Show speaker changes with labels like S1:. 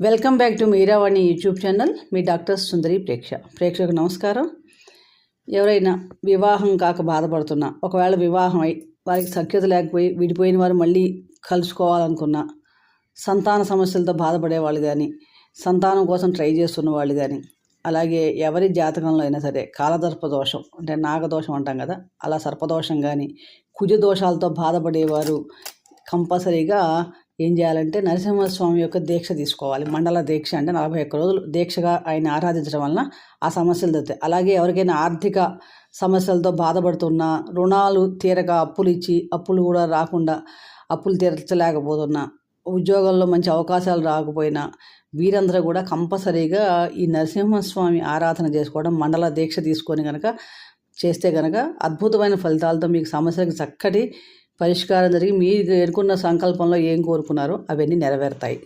S1: Welcome back to Meeravani YouTube channel. Me doctor Sundari ప్రేక్ష. ప్రేక్షకు నమస్కారం. ఎవరైనా వివాహం కాక బాధపడుతున్నా ఒకవేళ వివాహం అయి వారికి సఖ్యత లేకపోయి విడిపోయిన వారు మళ్ళీ కలుసుకోవాలనుకున్నా సంతాన సమస్యలతో బాధపడే వాళ్ళు కానీ సంతానం కోసం ట్రై చేస్తున్న వాళ్ళు కానీ అలాగే ఎవరి జాతకంలో అయినా సరే కాలదర్ప దోషం అంటే నాగదోషం అంటాం కదా అలా సర్పదోషం కానీ కుజ దోషాలతో బాధపడేవారు కంపల్సరీగా ఏం చేయాలంటే నరసింహస్వామి యొక్క దీక్ష తీసుకోవాలి. మండల దీక్ష అంటే నలభై ఒక్క రోజులు దీక్షగా ఆయన ఆరాధించడం వలన ఆ సమస్యలు తగ్గుతాయి. అలాగే ఎవరికైనా ఆర్థిక సమస్యలతో బాధపడుతున్నా రుణాలు తీరక అప్పులు ఇచ్చి అప్పులు కూడా రాకుండా అప్పులు తీర్చలేకపోతున్నా ఉద్యోగాల్లో మంచి అవకాశాలు రాకపోయినా వీరందరూ కూడా కంపల్సరీగా ఈ నరసింహస్వామి ఆరాధన చేసుకోవడం మండల దీక్ష తీసుకొని కనుక చేస్తే కనుక అద్భుతమైన ఫలితాలతో మీకు సమస్యలకు చక్కటి పరిష్కారం జరిగి మీరు ఎన్నుకున్న సంకల్పంలో ఏం కోరుకున్నారో అవన్నీ నెరవేరుతాయి.